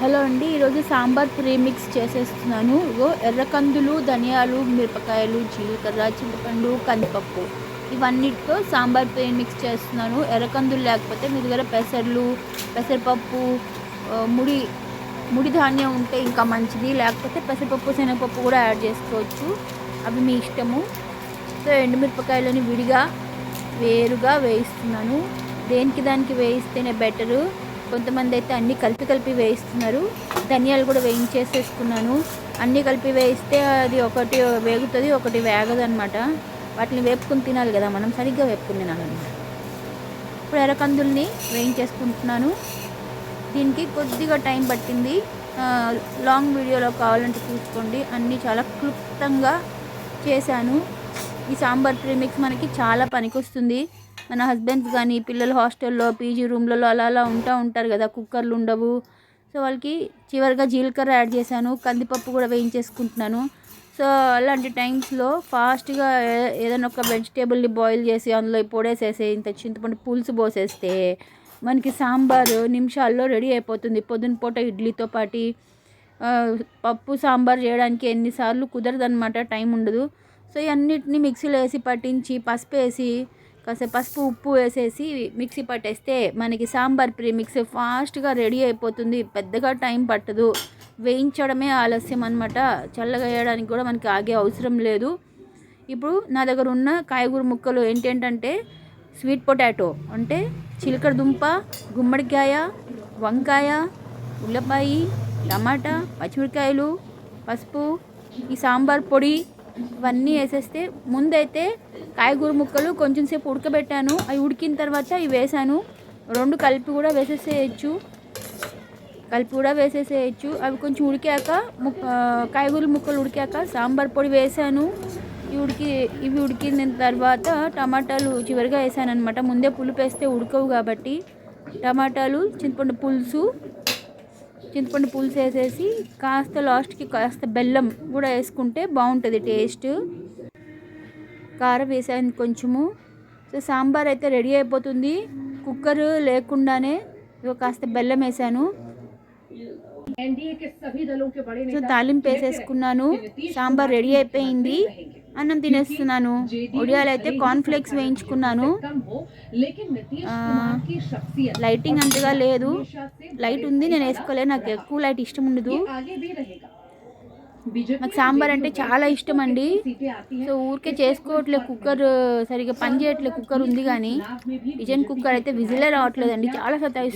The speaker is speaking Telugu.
హలో అండి ఈరోజు సాంబార్ ప్రీమిక్స్ చేసేస్తున్నాను. ఇగో ఎర్రకందులు ధనియాలు మిరపకాయలు జీలకర్ర చింతపండు కందిపప్పు. ఇవన్నిటితో సాంబార్ ప్రీమిక్స్ చేస్తున్నాను. ఎర్రకందులు లేకపోతే మీ దగ్గర పెసర్లు పెసరపప్పు ముడి ముడి ధాన్యం ఉంటే ఇంకా మంచిది. లేకపోతే పెసరపప్పు శనగపప్పు కూడా యాడ్ చేసుకోవచ్చు. అవి మీ ఇష్టము. సో ఎండుమిరపకాయలని విడిగా వేరుగా వేయిస్తున్నాను. దేనికి దానికి వేయిస్తేనే బెటరు. కొంతమంది అయితే అన్నీ కలిపి కలిపి వేయిస్తున్నారు. ధనియాలు కూడా వేయించేసేసుకున్నాను. అన్నీ కలిపి వేయిస్తే అది ఒకటి వేగుతుంది ఒకటి వేగదు అనమాట వాటిని వేపుకుని తినాలి కదా మనం సరిగ్గా వేపుకుని తినాలన్నమాట. ఇప్పుడు ఎర్రకందుల్ని వేయించేసుకుంటున్నాను. దీనికి కొద్దిగా టైం పట్టింది. లాంగ్ వీడియోలో కావాలంటే చూసుకోండి. అన్నీ చాలా క్లుప్తంగా చేశాను. ఈ సాంబార్ ప్రీమిక్స్ మనకి చాలా పనికొస్తుంది. మన హస్బెండ్స్ కానీ పిల్లలు హాస్టల్లో పీజీ రూమ్లలో అలా అలా ఉంటా ఉంటారు కదా కుక్కర్లు ఉండవు. సో వాళ్ళకి చివరిగా జీలకర్ర యాడ్ చేశాను కందిపప్పు కూడా వేయించేసుకుంటున్నాను. సో అలాంటి టైమ్స్లో ఫాస్ట్గా ఏదైనా ఒక వెజిటేబుల్ని బాయిల్ చేసి అందులో పొడేసేసి ఇంత చింతపండు పులుసు పోసేస్తే మనకి సాంబారు నిమిషాల్లో రెడీ అయిపోతుంది. పొద్దున పూట ఇడ్లీతో పాటి పప్పు సాంబార్ చేయడానికి ఎన్నిసార్లు కుదరదనమాట టైం ఉండదు. సో ఇవన్నిటిని మిక్సీలో వేసి పట్టించి పసుపు వేసి కాసేపు పసుపు ఉప్పు వేసేసి మిక్సీ పట్టేస్తే మనకి సాంబార్ ప్రీమిక్స్ ఫాస్ట్గా రెడీ అయిపోతుంది. పెద్దగా టైం పట్టదు. వేయించడమే ఆలస్యం అనమాట చల్లగా వేయడానికి కూడా మనకి ఆగే అవసరం లేదు. ఇప్పుడు నా దగ్గర ఉన్న కాయగూర ముక్కలు ఏంటంటే స్వీట్ పొటాటో అంటే చిలకడ దుంప గుమ్మడికాయ వంకాయ ఉల్లపాయి టమాటా పచ్చిమిరకాయలు పసుపు ఈ సాంబార్ పొడి ఇవన్నీ వేసేస్తే ముందైతే కాయగూర ముక్కలు కొంచెం సేపు ఉడకబెట్టాను. అవి ఉడికిన తర్వాత ఇవి వేసాను రెండు కలిపి కూడా వేసేసేయచ్చు. కలిపి కూడా వేసేసేయచ్చు. అవి కొంచెం ఉడికాక ముక్క కాయగూర ముక్కలు ఉడికాక సాంబార్ పొడి వేసాను ఇవి ఉడికి ఇవి ఉడికిన తర్వాత టమాటాలు చివరిగా వేసాను అనమాట ముందే పులుపు వేస్తే ఉడకవు కాబట్టి టమాటాలు చింతపండు పులుసు చింతపండు పులుసు వేసేసి కాస్త లాస్ట్కి కాస్త బెల్లం కూడా వేసుకుంటే బాగుంటుంది టేస్ట్. కారం వేసాను కొంచెము. సో సాంబార్ అయితే రెడీ అయిపోతుంది. కుక్కర్ లేకుండానే కాస్త బెల్లం వేసాను. సో తాలింపు వేసేసుకున్నాను. సాంబార్ రెడీ అయిపోయింది. అన్నం తినేస్తున్నాను. ఒడియాలు అయితే కార్న్ఫ్లేక్స్ వేయించుకున్నాను. లైటింగ్ అంతగా లేదు. లైట్ ఉంది. నేను వేసుకోలేదు. నాకు ఎక్కువ లైట్ ఇష్టం ఉండదు. నాకు సాంబార్ అంటే చాలా ఇష్టం అండి సో ఊరికే చేసుకోవట్లే కుక్కర్ సరిగ్గా పని చేయట్లేదు కుక్కర్ ఉంది కానీ కిచెన్ కుక్కర్ అయితే విజిలే రావట్లేదండి. చాలా సతాయిస్తుంది.